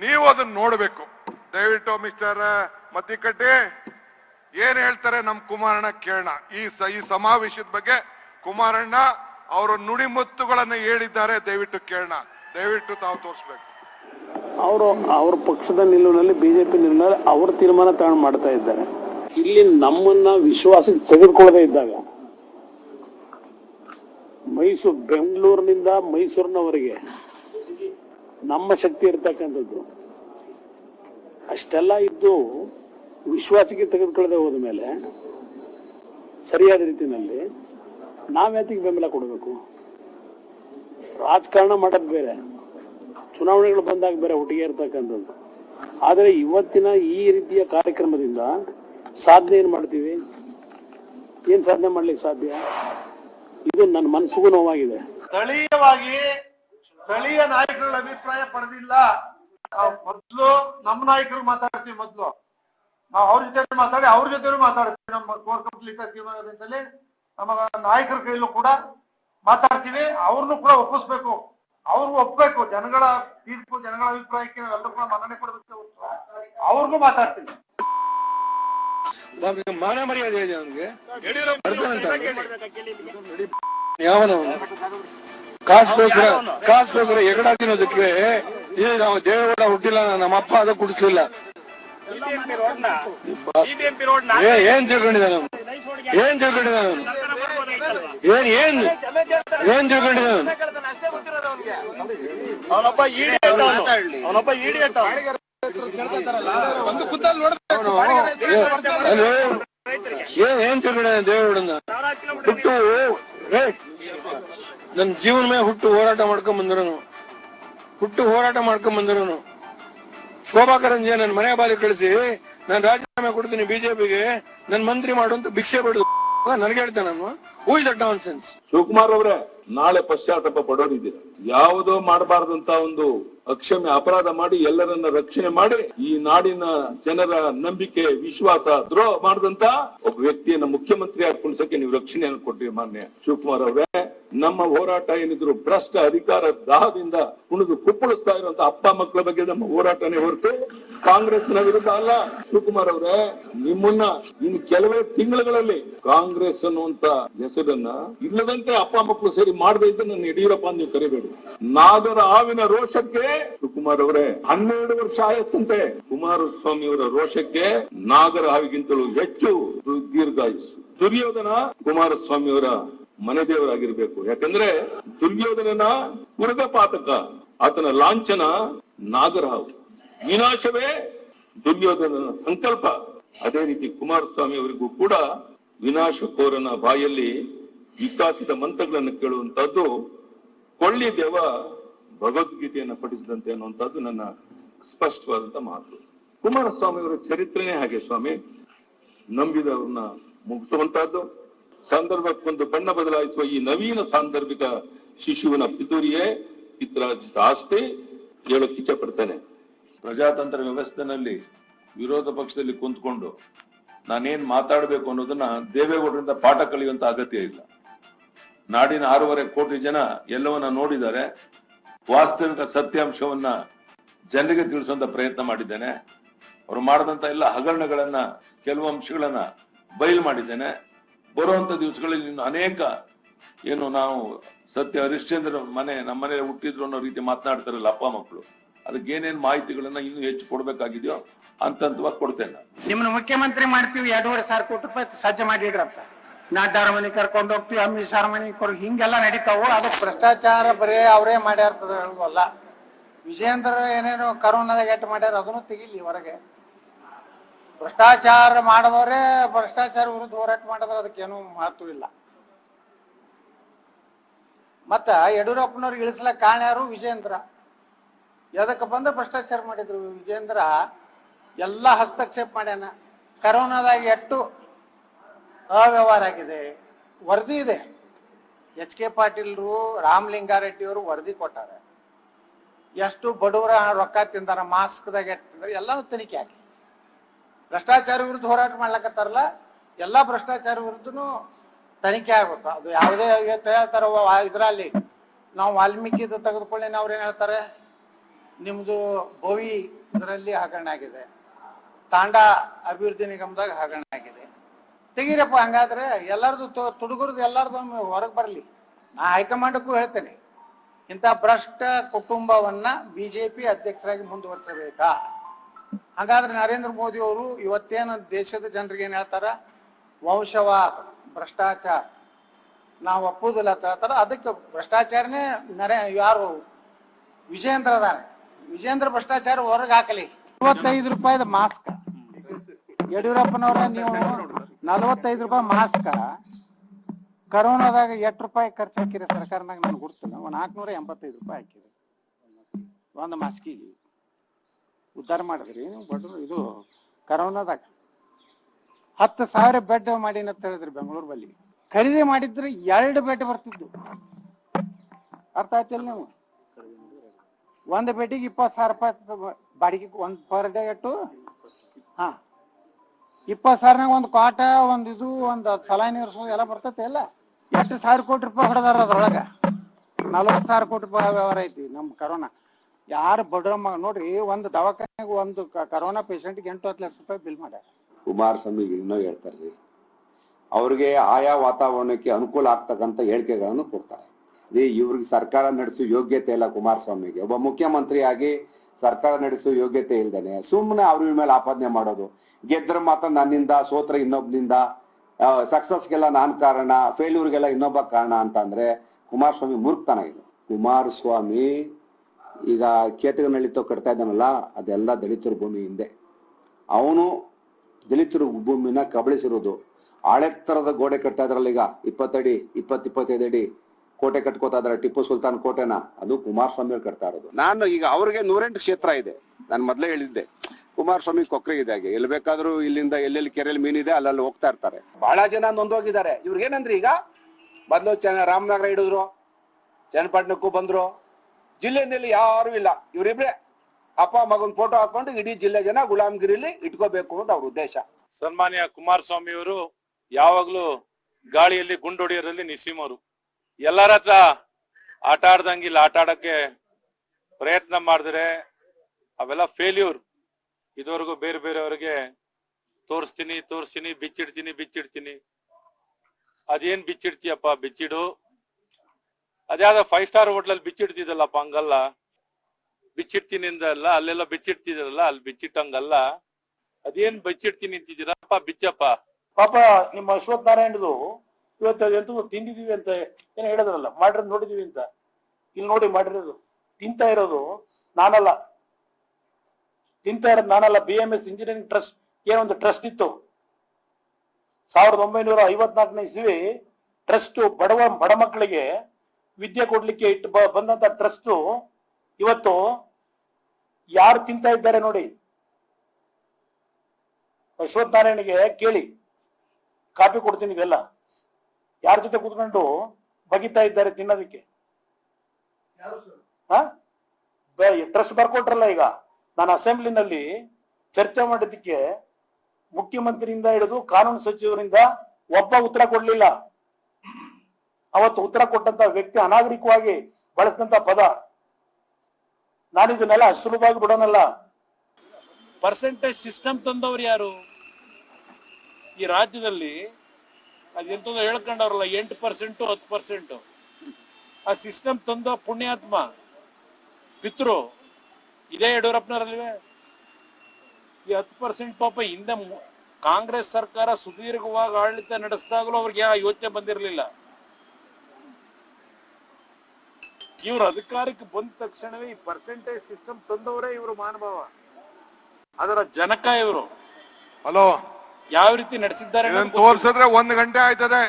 ನೀವು ಅದನ್ನ ನೋಡಬೇಕು. ದಯವಿಟ್ಟು ಮಿಸ್ಟರ್ ಮತ್ತಿಕಟ್ಟಿ, ಏನ್ ಹೇಳ್ತಾರೆ ನಮ್ ಕುಮಾರಣ್ಣ ಕೇಳೋಣ. ಈ ಈ ಸಮಾವೇಶದ ಬಗ್ಗೆ ಕುಮಾರಣ್ಣ ಅವರ ನುಡಿಮುತ್ತುಗಳನ್ನು ಹೇಳಿದ್ದಾರೆ, ದಯವಿಟ್ಟು ಕೇಳಣ. ದಯವಿಟ್ಟು ತಾವು ತೋರಿಸ್ಬೇಕು. ಅವರು, ಅವ್ರ ಪಕ್ಷದ ನಿಲುವಿನಲ್ಲಿ ಬಿಜೆಪಿ ನಿಲುವಿನಲ್ಲಿ ಅವ್ರ ತೀರ್ಮಾನ ತಗೊಂಡು ಮಾಡ್ತಾ ಇದ್ದಾರೆ. ಇಲ್ಲಿ ನಮ್ಮನ್ನ ವಿಶ್ವಾಸಕ್ಕೆ ತೆಗೆದುಕೊಳ್ಳದೆ ಇದ್ದಾಗ, ಮೈಸೂರು, ಬೆಂಗಳೂರಿನಿಂದ ಮೈಸೂರಿನವರೆಗೆ ನಮ್ಮ ಶಕ್ತಿ ಇರ್ತಕ್ಕಂಥದ್ದು. ಅಷ್ಟೆಲ್ಲ ಇದ್ದು ವಿಶ್ವಾಸಕ್ಕೆ ತೆಗೆದುಕೊಳ್ಳದೆ ಹೋದ ಮೇಲೆ ಸರಿಯಾದ ರೀತಿಯಲ್ಲಿ ನಾವ್ಯಾತಿಗೆ ಬೆಂಬಲ ಕೊಡಬೇಕು? ರಾಜಕಾರಣ ಮಾಡೋದು ಬೇರೆ, ಚುನಾವಣೆಗಳು ಬಂದಾಗ ಬೇರೆ ಒಟ್ಟಿಗೆ ಇರ್ತಕ್ಕಂಥದ್ದು. ಆದರೆ ಇವತ್ತಿನ ಈ ರೀತಿಯ ಕಾರ್ಯಕ್ರಮದಿಂದ ಸಾಧನೆ ಏನು ಮಾಡ್ತೀವಿ? ಏನು ಸಾಧನೆ ಮಾಡ್ಲಿಕ್ಕೆ ಸಾಧ್ಯ? ಇದು ನನ್ನ ಮನಸ್ಸಿಗೂ ನೋವಾಗಿದೆ. ಸ್ಥಳೀಯವಾಗಿ ಸ್ಥಳೀಯ ನಾಯಕರುಗಳ ಅಭಿಪ್ರಾಯ ಪಡೆದಿಲ್ಲ. ನಾವು ಮೊದ್ಲು ನಮ್ಮ ನಾಯಕರು ಮಾತಾಡ್ತೀವಿ ಮೊದ್ಲು. ನಾವು ಅವ್ರ ಜೊತೆ ಮಾತಾಡಿ ಅವ್ರ ಜೊತೆ ಮಾತಾಡ್ತೀವಿ. ನಮ್ಮ ಕೋರ್ ಕಂಪ್ಲೀಟ್ ತೀರ್ಮಾನದಿಂದಲೇ ನಮ್ಮ ನಾಯಕರ ಕೈಲೂ ಕೂಡ ಮಾತಾಡ್ತೀವಿ. ಅವ್ರನ್ನು ಕೂಡ ಒಪ್ಪಿಸ್ಬೇಕು. ಅವ್ರಿಗೂ ಒಪ್ಬೇಕು. ಜನಗಳ ತೀರ್ಪು ಜನಗಳ ಅಭಿಪ್ರಾಯಕ್ಕೆ ಎಲ್ಲರೂ ಕೂಡ ಮನ್ನಣೆ ಕೊಡಬೇಕು ಅವ್ರಿಗೂ ಮಾತಾಡ್ತೀವಿ. ಮಾನ ಮರ್ಯಾದೆ ಇದೆ ಅವನಿಗೆ. ಯಾವನು ಕಾಸ್ಗೋಸ್ಕರ ಕಾಸ್ಗೋಸ್ಕರ ಎಗಡ ತಿನ್ನೋದಕ್ಕೆ ಇದು ನಾವು ದೇವೇಗೌಡ ಹುಟ್ಟಿಲ್ಲ ನಮ್ಮ ಅಪ್ಪ ಅದ ಕುಡಿಸ್ಲಿಲ್ಲ. ಏ- ಏನ್ ತಿಳ್ಕೊಂಡಿದ್ದಾನೆ ನಾನು? ಏನ್ ತಿಳ್ಕೊಂಡಿದ್ದಾನೆ ಅವನು ಏನ್ ಏನ್? ಏನ್ ತಿಳ್ಕೊಂಡಿದ್ದಾನೆ ಅವನು. ಅವನೊಬ್ಬ ಇಡಿಯಟ್ ಅವನೊಬ್ಬ ಇಡಿಯಟ್ ಅಲ್ಲೋ, ಏನ್ ಏನ್ ತಿಳ್ಕೊಂಡಿದ್ದಾನೆ ದೇವೇಗೌಡನ? ಹುಟ್ಟು ಏ, ನನ್ ಜೀವನ ಮೇಲೆ ಹುಟ್ಟು ಹೋರಾಟ ಮಾಡ್ಕೊಂಡ್ ಬಂದಿರೋನು. ಹುಟ್ಟು ಹೋರಾಟ ಮಾಡ್ಕೊಂಡ್ ಬಂದಿರೋನು. ಶೋಭಾ ಕರಂಜೆ ನನ್ನ ಮನೆ ಬಾಲಿ ಕಳಿಸಿ ನಾನು ರಾಜೀನಾಮೆ ಕೊಡ್ತೀನಿ ಬಿಜೆಪಿಗೆ ನನ್ನ ಮಂತ್ರಿ ಮಾಡು ಅಂತ ಭಿಕ್ಷೆ ಬಿಡುದು. ನನಗೆ ಹೇಳ್ತೇನೆ ನಾನು. Who is nonsense Shivakumar ಅವರೇ ನಾಳೆ ಪಶ್ಚಾತ್ತಾಪ ಪಡೋರಿದ್ದೀರ? ಯಾವುದೋ ಮಾಡಬಾರದಂತ ಒಂದು ಅಕ್ಷಮ್ಯ ಅಪರಾಧ ಮಾಡಿ ಎಲ್ಲರನ್ನ ರಕ್ಷಣೆ ಮಾಡಿ ಈ ನಾಡಿನ ಜನರ ನಂಬಿಕೆ, ವಿಶ್ವಾಸ ದ್ರೋಹ ಮಾಡದಂತ ಒಬ್ಬ ವ್ಯಕ್ತಿಯನ್ನ ಮುಖ್ಯಮಂತ್ರಿ ಆಗಿ ಕುಣಿಸಕ್ಕೆ ನೀವು ರಕ್ಷಣೆಯನ್ನು ಕೊಟ್ಟಿರಿ ಮಾನ್ಯ ಶಿವಕುಮಾರ್ ಅವರೇ. ನಮ್ಮ ಹೋರಾಟ ಏನಿದ್ರು ಭ್ರಷ್ಟ ಅಧಿಕಾರ ದಾಹದಿಂದ ಕುಣಿದು ಕುಪ್ಪಳಿಸ್ತಾ ಇರುವಂತ ಅಪ್ಪ ಮಕ್ಕಳ ಬಗ್ಗೆ ನಮ್ಮ ಹೋರಾಟನೇ ಹೊರತು ಕಾಂಗ್ರೆಸ್ನ ವಿರುದ್ಧ ಅಲ್ಲ. ಶಿವಕುಮಾರ್ ಅವರೇ, ನಿಮ್ಮನ್ನ ಇನ್ನು ಕೆಲವೇ ತಿಂಗಳುಗಳಲ್ಲಿ ಕಾಂಗ್ರೆಸ್ ಅನ್ನುವಂತ ಹೆಸರನ್ನ ಇಲ್ಲದಂತೆ ಅಪ್ಪ ಮಕ್ಕಳು ಸೇರಿ ಮಾಡದೇ ನನ್ನ ಯಡಿಯೂರಪ್ಪ ನೀವು ಕರಿಬೇಡಿ. ನಾಗರ ಹಾವಿನ ರೋಷಕ್ಕೆ ಸುಕುಮಾರ್ ಅವರೇ ಹನ್ನೆರಡು ವರ್ಷ ಆಯತ್ತಂತೆ. ಕುಮಾರಸ್ವಾಮಿ ಅವರ ರೋಷಕ್ಕೆ ನಾಗರ ಹಾವಿಗಿಂತಲೂ ಹೆಚ್ಚು ದೀರ್ಘಾಯಿಸು ದುರ್ಯೋಧನ ಕುಮಾರಸ್ವಾಮಿ ಅವರ ಮನೆ ದೇವರಾಗಿರ್ಬೇಕು. ಯಾಕಂದ್ರೆ ದುರ್ಯೋಧನನ ಕುರುಗ ಪಾತಕ ಆತನ ಲಾಂಛನ ನಾಗರಹಾವು ವಿನಾಶವೇ ದುರ್ಯೋಧನನ ಸಂಕಲ್ಪ. ಅದೇ ರೀತಿ ಕುಮಾರಸ್ವಾಮಿ ಅವರಿಗೂ ಕೂಡ ವಿನಾಶಕೋರನ ಬಾಯಲ್ಲಿ ವಿಕಾಸಿತ ಮಂತ್ರಗಳನ್ನು ಕೇಳುವಂತದ್ದು ಕೊಳ್ಳಿ ದೇವ ಭಗವದ್ಗೀತೆಯನ್ನು ಪಠಿಸಿದಂತೆ ಅನ್ನುವಂಥದ್ದು ನನ್ನ ಸ್ಪಷ್ಟವಾದಂತ ಮಾತು. ಕುಮಾರಸ್ವಾಮಿ ಅವರ ಚರಿತ್ರೆನೇ ಹಾಗೆ ಸ್ವಾಮಿ. ನಂಬಿದವ್ರನ್ನ ಮುಗಿಸುವಂತಹದ್ದು ಸಂದರ್ಭಕ್ಕೊಂದು ಬಣ್ಣ ಬದಲಾಯಿಸುವ ಈ ನವೀನ ಸಾಂದರ್ಭಿಕ ಶಿಶುವಿನ ಪಿತೂರಿಯೇ ಪಿತ್ರಾರ್ಜಿತ ಆಸ್ತಿ ಹೇಳೋಕೆ ಇಚ್ಛೆ ಪಡ್ತೇನೆ. ಪ್ರಜಾತಂತ್ರ ವ್ಯವಸ್ಥೆನಲ್ಲಿ ವಿರೋಧ ಪಕ್ಷದಲ್ಲಿ ಕುಂತ್ಕೊಂಡು ನಾನೇನ್ ಮಾತಾಡಬೇಕು ಅನ್ನೋದನ್ನ ದೇವೇಗೌಡರಿಂದ ಪಾಠ ಕಲಿಯುವಂತ ಅಗತ್ಯ ಇಲ್ಲ. ನಾಡಿನ ಆರೂವರೆ ಕೋಟಿ ಜನ ಎಲ್ಲವನ್ನ ನೋಡಿದ್ದಾರೆ. ವಾಸ್ತವಿಕ ಸತ್ಯಾಂಶವನ್ನ ಜನರಿಗೆ ತಿಳಿಸುವಂತ ಪ್ರಯತ್ನ ಮಾಡಿದ್ದೇನೆ. ಅವರು ಮಾಡಿದಂತ ಎಲ್ಲ ಹಗರಣಗಳನ್ನ, ಕೆಲವು ಅಂಶಗಳನ್ನ ಬಯಲು ಮಾಡಿದ್ದೇನೆ. ಬರುವಂತ ದಿವಸಗಳಲ್ಲಿ ಇನ್ನು ಅನೇಕ ಏನು ನಾವು ಸತ್ಯ ಹರಿಶ್ಚಂದ್ರ ಮನೆ, ನಮ್ಮ ಮನೆ ಹುಟ್ಟಿದ್ರು ಅನ್ನೋ ರೀತಿ ಮಾತನಾಡ್ತಾರಲ್ಲ ಅಪ್ಪ ಮಕ್ಕಳು. ಅದಕ್ಕೆ ಏನೇನ್ ಮಾಹಿತಿಗಳನ್ನ ಇನ್ನೂ ಹೆಚ್ಚು ಕೊಡ್ಬೇಕಾಗಿದೆಯೋ ಅಂತಂತವಾಗಿ ಕೊಡ್ತೇನೆ ನಾನು. ನಿಮ್ಮನ್ನ ಮುಖ್ಯಮಂತ್ರಿ ಮಾಡ್ತೀವಿ, ಎರಡೂವರೆ ಸಾವಿರ ಕೋಟಿ ರೂಪಾಯಿ ಸಜ್ಜು ಮಾಡಿಡ್ರಂತ ನಾಡ್ಡಾರ ಮನೆ ಕರ್ಕೊಂಡು ಹೋಗ್ತೀವಿ ಅಮಿತ್ ಶಾ ಮನೆ ಕೊಡು, ಹಿಂಗೆಲ್ಲ ನಡೀತಾವು. ಅದು ಭ್ರಷ್ಟಾಚಾರ ಬರೀ ಅವರೇ ಮಾಡ್ಯಾರ್ತದ ಹೇಳ್ಬೋಲ್ಲ. ವಿಜಯೇಂದ್ರ ಏನೇನು ಕರೋನಾದಾಗ ಎಟ್ಟು ಮಾಡ್ಯಾರ ಅದನ್ನು ತೆಗಿಲಿ ಹೊರಗೆ. ಭ್ರಷ್ಟಾಚಾರ ಮಾಡಿದವರೇ ಭ್ರಷ್ಟಾಚಾರ ವಿರುದ್ಧ ಹೋರಾಟ ಮಾಡಿದ್ರೆ ಅದಕ್ಕೇನು ಮಹತ್ವ ಇಲ್ಲ. ಮತ್ತ ಯಡಿಯೂರಪ್ಪನವ್ರಿಗೆ ಇಳಿಸ್ಲಕ್ಕೆ ಕಾರಣ ಯಾರು? ವಿಜಯೇಂದ್ರ. ಎದಕ್ಕೆ ಬಂದ ಭ್ರಷ್ಟಾಚಾರ ಮಾಡಿದ್ರು? ವಿಜೇಂದ್ರ ಎಲ್ಲ ಹಸ್ತಕ್ಷೇಪ ಮಾಡ್ಯಾನ. ಕರೋನಾದಾಗ ಎಷ್ಟು ಅವ್ಯವಹಾರ ಆಗಿದೆ. ವರದಿ ಇದೆ. ಎಚ್ ಕೆ ಪಾಟೀಲ್ರು ರಾಮಲಿಂಗಾರೆಡ್ಡಿ ಅವರು ವರದಿ ಕೊಟ್ಟಾರೆ. ಎಷ್ಟು ಬಡವರ ರೊಕ್ಕ ತಿಂದಾರ, ಮಾಸ್ಕ್ದಾಗ ಎಷ್ಟು ತಿಂದಾರೆ, ಎಲ್ಲಾನು ತನಿಖೆ ಹಾಕಿ. ಭ್ರಷ್ಟಾಚಾರ ವಿರುದ್ಧ ಹೋರಾಟ ಮಾಡ್ಲಕತ್ತಾರಲ್ಲ, ಎಲ್ಲ ಭ್ರಷ್ಟಾಚಾರ ವಿರುದ್ಧನು ತನಿಖೆ ಆಗ್ಬೇಕು ಅದು ಯಾವುದೇ ಹೇಳ್ತಾರ ಇದರಲ್ಲಿ ನಾವು ವಾಲ್ಮೀಕಿದು ತೆಗೆದುಕೊಳ್ಳಿ ಅವ್ರು ಏನು ಹೇಳ್ತಾರೆ? ನಿಮ್ಮದು ಬೋವಿ ಇದರಲ್ಲಿ ಹಗರಣ ಆಗಿದೆ. ತಾಂಡ ಅಭಿವೃದ್ಧಿ ನಿಗಮದಾಗ ಹಗರಣ ಆಗಿದೆ. ತೆಗೀರಪ್ಪ, ಹಂಗಾದ್ರೆ ಎಲ್ಲರದು ತುಡುಗುರ್ದು ಎಲ್ಲರದು ಹೊರಗೆ ಬರಲಿ. ನಾ ಹೈಕಮಾಂಡಕ್ಕೂ ಹೇಳ್ತೇನೆ, ಇಂಥ ಭ್ರಷ್ಟ ಕುಟುಂಬವನ್ನ ಬಿಜೆಪಿ ಅಧ್ಯಕ್ಷರಾಗಿ ಮುಂದುವರಿಸಬೇಕಾ? ಹಾಗಾದ್ರೆ ನರೇಂದ್ರ ಮೋದಿ ಅವರು ಇವತ್ತೇನು ದೇಶದ ಜನರಿಗೆ ಏನ್ ಹೇಳ್ತಾರ? ವಂಶವಾದ, ಭ್ರಷ್ಟಾಚಾರ. ನಾವು ಒಪ್ಪುದಿಲ್ಲ ಅಂತ ಹೇಳ್ತಾರ. ಅದಕ್ಕೆ ಭ್ರಷ್ಟಾಚಾರನೇ ನರೇ, ಯಾರು? ವಿಜೇಂದ್ರ ಅದಾನೆ ವಿಜೇಂದ್ರ ಭ್ರಷ್ಟಾಚಾರ ಹೊರಗೆ ಹಾಕಲಿ. ಇವತ್ತೈದು ರೂಪಾಯಿದ ಮಾಸ್ಕ್. ಯಡಿಯೂರಪ್ಪನವರ, ನೀವು ನಲವತ್ತೈದು ರೂಪಾಯಿ ಮಾಸ್ಕ. ಕರೋನಾದಾಗ ಎಷ್ಟು ರೂಪಾಯಿ ಖರ್ಚು ಹಾಕಿರಿ ಸರ್ಕಾರನಾಗ ನಾನು ಗುರ್ತಿಲ್ಲ. ಒಂದು ನಾಲ್ಕುನೂರ ಎಂಬತ್ತೈದು ರೂಪಾಯಿ ಹಾಕಿರಿ ಒಂದು ಮಾಸ್ಕಿಗೆ. ಉದ್ಧಾರ ಮಾಡಿದ್ರಿ. ನೀವು ಬಡ್ರು, ಇದು ಕರೋನಾದಾಗ. ಹತ್ತು ಸಾವಿರ ಬೆಡ್ ಮಾಡಿ ಅಂತ ಹೇಳಿದ್ರಿ ಬೆಂಗಳೂರು ಬಲ್ಲಿ. ಖರೀದಿ ಮಾಡಿದ್ರೆ ಎರಡು ಬೆಡ್ ಬರ್ತಿದ್ದು ಅರ್ಥ ಆಯ್ತಿಲ್ಲ ನೀವು? ಒಂದು ಬೆಡ್ಡಿಗೆ ಇಪ್ಪತ್ತು ಸಾವಿರ ರೂಪಾಯಿ ಬಾಡಿಗೆ ಒಂದು ಪರ್ ಡೇ ಎಷ್ಟು ಹಾ. ಇಪ್ಪತ್ತು ಸಾವಿರನಾಗ ಒಂದು ಕಾಟ, ಒಂದು ಇದು, ಒಂದು ಸಲಾನಿ ಇರಿಸೋದು ಎಲ್ಲ ಬರ್ತೈತೆ ಎಲ್ಲ. ಎಷ್ಟು ಸಾವಿರ ಕೋಟಿ ರೂಪಾಯಿ ಹೊಡೆದಾರ ಅದ್ರೊಳಗೆ? ನಲ್ವತ್ತು ಸಾವಿರ ಕೋಟಿ ರೂಪಾಯಿ ವ್ಯವಹಾರ ಐತಿ ನಮ್ಮ ಕರೋನಾ ಯಾರು ಬಡ್ರ ಮಗ, ನೋಡ್ರಿ, ಒಂದು ದವಾಖಾನೆಗೆ ಒಂದು ಕರೋನಾ ಪೇಷಂಟ್ಗೆ ಎಂಟು, ಹತ್ತು ಲಕ್ಷ ರೂಪಾಯಿ ಬಿಲ್ ಮಾಡ್ಯಾರ. ಕುಮಾರಸ್ವಾಮಿಗೆ ಇನ್ನೂ ಹೇಳ್ತಾರ್ರಿ ಅವ್ರಿಗೆ ಆಯಾ ವಾತಾವರಣಕ್ಕೆ ಅನುಕೂಲ ಆಗ್ತಕ್ಕಂಥ ಹೇಳಿಕೆಗಳನ್ನು ಕೊಡ್ತಾರೆ. ರೀ, ಇವ್ರಿಗೆ ಸರ್ಕಾರ ನಡೆಸೋ ಯೋಗ್ಯತೆ ಇಲ್ಲ ಕುಮಾರಸ್ವಾಮಿಗೆ. ಒಬ್ಬ ಮುಖ್ಯಮಂತ್ರಿಯಾಗಿ ಸರ್ಕಾರ ನಡೆಸೋ ಯೋಗ್ಯತೆ ಇಲ್ದೇನೆ. ಸುಮ್ಮನೆ ಅವ್ರ ಮೇಲೆ ಆಪಾದನೆ ಮಾಡೋದು. ಗೆದ್ರ ಮಾತ್ರ ನನ್ನಿಂದ, ಸೋತ್ರ ಇನ್ನೊಬ್ನಿಂದ ಸಕ್ಸಸ್ಗೆಲ್ಲ ನಾನು ಕಾರಣ ಫೇಲ್ಯೂರ್ಗೆಲ್ಲ ಇನ್ನೊಬ್ಬ ಕಾರಣ ಅಂತ ಅಂದ್ರೆ ಕುಮಾರಸ್ವಾಮಿ ಮೂರ್ಖತನ ಇದು. ಕುಮಾರಸ್ವಾಮಿ ಈಗ ಕೇತಗನಹಳ್ಳಿ ತೋ ಕಟ್ತಾ ಇದ್ದಾನಲ್ಲ, ಅದೆಲ್ಲ ದಲಿತರ ಭೂಮಿ ಹಿಂದೆ. ಅವನು ದಲಿತರ ಭೂಮಿನ ಕಬಳಿಸಿರೋದು. ಆಳೆತ್ತರದ ಗೋಡೆ ಕಟ್ತಾ ಇದ್ರಲ್ಲ ಈಗ, ಇಪ್ಪತ್ತಡಿ, ಇಪ್ಪತ್ತು, ಇಪ್ಪತ್ತೈದು ಅಡಿ. ಕೋಟೆ ಕಟ್ಕೋತಾ ಇದಾರೆ ಟಿಪ್ಪು ಸುಲ್ತಾನ್ ಕೋಟೆನ. ಅದು ಕುಮಾರಸ್ವಾಮಿ ಅವ್ರು ಕಟ್ತಾ ಇರೋದು. ನಾನು ಈಗ ಅವ್ರಿಗೆ ನೂರೆಂಟು ಕ್ಷೇತ್ರ ಇದೆ. ನಾನು ಮೊದ್ಲೇ ಹೇಳಿದ್ದೆ, ಕುಮಾರಸ್ವಾಮಿ ಕೊಕ್ರೆ ಇದೆ ಹಾಗೆ. ಎಲ್ಲಿ ಬೇಕಾದ್ರೂ ಇಲ್ಲಿಂದ ಎಲ್ಲೆಲ್ಲಿ ಕೆರೆಯಲ್ಲಿ ಮೀನಿದೆ ಅಲ್ಲಲ್ಲಿ ಹೋಗ್ತಾ ಇರ್ತಾರೆ. ಬಹಳ ಜನ ನೊಂದೋಗಿದ್ದಾರೆ. ಇವ್ರಿಗೆ ಏನಂದ್ರೆ ಈಗ? ಮೊದ್ಲು ಚೆನ್ನ ರಾಮನಗರ ಹಿಡಿದ್ರು, ಚನ್ನಪಟ್ಟಣಕ್ಕೂ ಬಂದ್ರು. ಜಿಲ್ಲೆಯಲ್ಲಿ ಯಾರು ಇಲ್ಲ. ಇವರಿಬ್ರೆ ಅಪ್ಪ ಮಗನ್ ಫೋಟೋ ಹಾಕೊಂಡು ಇಡೀ ಜಿಲ್ಲೆ ಜನ ಗುಲಾಮ್ಗಿರಿಲಿ ಇಟ್ಕೋಬೇಕು ಅಂತ ಅವ್ರ ಉದ್ದೇಶ. ಸನ್ಮಾನ್ಯ ಕುಮಾರಸ್ವಾಮಿ ಅವರು ಯಾವಾಗ್ಲೂ ಗಾಳಿಯಲ್ಲಿ ಗುಂಡೊಡೆಯೋದ್ರಲ್ಲಿ ನಿಸ್ಸೀಮರು. ಎಲ್ಲರ ಹತ್ರ ಆಟ ಆಡ್ದಂಗಿಲ್ಲ ಆಟ ಆಡಕ್ಕೆ ಪ್ರಯತ್ನ ಮಾಡಿದ್ರೆ ಅವೆಲ್ಲ ಫೇಲ್ಯೂರ್ ಇದುವರೆಗೂ ಬೇರೆ ಬೇರೆಯವ್ರಿಗೆ ತೋರಿಸ್ತೀನಿ ತೋರಿಸ್ತೀನಿ, ಬಿಚ್ಚಿಡ್ತೀನಿ ಬಿಚ್ಚಿಡ್ತೀನಿ. ಅದೇನ್ ಬಿಚ್ಚಿಡ್ತೀಯಪ್ಪ, ಬಿಚ್ಚಿಡು. ಅದ್ಯಾವ್ದ ಫೈವ್ ಸ್ಟಾರ್ ಹೋಟ್ಲಲ್ಲಿ ಬಿಚ್ಚಿಡ್ತಿದ್ದಲ್ಲಪ್ಪ, ಹಂಗಲ್ಲ. ಬಿಚ್ಚಿಡ್ತೀನಿ ಅಂದಲ್ಲ, ಅಲ್ಲೆಲ್ಲ ಬಿಚ್ಚಿಡ್ತಿದ್ರಲ್ಲ ಅಲ್ಲಿ ಬಿಚ್ಚಿಟ್ಟಂಗಲ್ಲ. ಅದೇನ್ ಬಿಚ್ಚಿಡ್ತೀನಿ ಅಂತಿದ್ದೀರಪ್ಪ, ಬಿಚ್ಚಪ್ಪ. ಪಾಪ, ನಿಮ್ಮ ಅಶ್ವಥ್ ನಾರಾಯಣದು ಇವತ್ತು ಎಂತೂ ತಿಂದಿದೀವಿ ಅಂತ ಏನು ಹೇಳಿದ್ರಲ್ಲ, ಮಾಡಿರೋದು ನೋಡಿದೀವಿ ಅಂತ. ಇಲ್ಲಿ ನೋಡಿ ಮಾಡಿರೋದು. ತಿಂತಾ ಇರೋದು ನಾನಲ್ಲ. ತಿಂತಾ ಇರೋದು ನಾನಲ್ಲ B M S engineering trust ಏನೊಂದು ಟ್ರಸ್ಟ್ ಇತ್ತು. ಸಾವಿರದ ಒಂಬೈನೂರ ಐವತ್ನಾಲ್ಕನೇ ಇಸ್ವಿ ಟ್ರಸ್ಟ್ ಬಡವ, ಬಡ ಮಕ್ಕಳಿಗೆ ವಿದ್ಯೆ ಕೊಡ್ಲಿಕ್ಕೆ ಇಟ್ಟು ಬಂದಂತ ಟ್ರಸ್ಟ್ ಇವತ್ತು ಯಾರು ತಿಂತಾ ಇದ್ದಾರೆ ನೋಡಿ. ಅಶ್ವಥ್ ನಾರಾಯಣಿಗೆ ಕೇಳಿ. ಕಾಪಿ ಕೊಡ್ತೀನಿ ಇವೆಲ್ಲ. ಯಾರ ಜೊತೆ ಕೂತ್ಕೊಂಡು ಬಗಿತಾ ಇದ್ದಾರೆ ತಿನ್ನೋದಕ್ಕೆ? ಟ್ರಸ್ಟ್ ಬರ್ಕೊಟ್ರಲ್ಲ ಈಗ. ನಾನು ಅಸೆಂಬ್ಲಿನಲ್ಲಿ ಚರ್ಚೆ ಮಾಡಿದ್ದಕ್ಕೆ ಮುಖ್ಯಮಂತ್ರಿಯಿಂದ ಹಿಡಿದು ಕಾನೂನು ಸಚಿವರಿಂದ ಒಬ್ಬ ಉತ್ತರ ಕೊಡ್ಲಿಲ್ಲ. ಅವತ್ತು ಉತ್ತರ ಕೊಟ್ಟಂತ ವ್ಯಕ್ತಿ ಅನಾಗರಿಕವಾಗಿ ಬಳಸಿದಂತ ಪದ. ನಾನು ಇದನ್ನೆಲ್ಲ ಅಸುಲಭವಾಗಿ ಸುಲಭವಾಗಿ ಬಿಡೋನಲ್ಲ. ಪರ್ಸೆಂಟೇಜ್ ಸಿಸ್ಟಮ್ ತಂದವರು ಯಾರು? ಈ ರಾಜ್ಯದಲ್ಲಿ ಅದೆಂತದೋ ಹೇಳ್ಕೊಂಡವ್ರಲ್ಲ, ಎಂಟು ಪರ್ಸೆಂಟು ಹತ್ತು ಪರ್ಸೆಂಟು ಆ ಸಿಸ್ಟಮ್ ತಂದ ಪುಣ್ಯಾತ್ಮ, ಪಿತೃ, ಇದೇ ಯಡಿಯೂರಪ್ಪನವ್ರಲ್ವೇ ಈ ಹತ್ತು ಪರ್ಸೆಂಟ್ ಪಾಪ ಹಿಂದೆ ಕಾಂಗ್ರೆಸ್ ಸರ್ಕಾರ ಸುದೀರ್ಘವಾಗಿ ಆಡಳಿತ ನಡೆಸಿದಾಗಲೂ ಅವ್ರಿಗೆ ಯಾವ ಯೋಚನೆ ಬಂದಿರಲಿಲ್ಲ. ಇವ್ರ ಅಧಿಕಾರಕ್ಕೆ ಬಂದ ತಕ್ಷಣವೇ ಈ ಪರ್ಸೆಂಟೇಜ್ ಸಿಸ್ಟಮ್ ತಂದವರೇ ಇವರು ಮಾನಭಾವ ಅದರ ಜನಕ ಇವರು. ಹಲೋ ಯಾವ ರೀತಿ ನಡೆಸಿದ್ದಾರೆ ತೋರಿಸಿದ್ರೆ ಒಂದು ಗಂಟೆ ಆಯ್ತದೆ.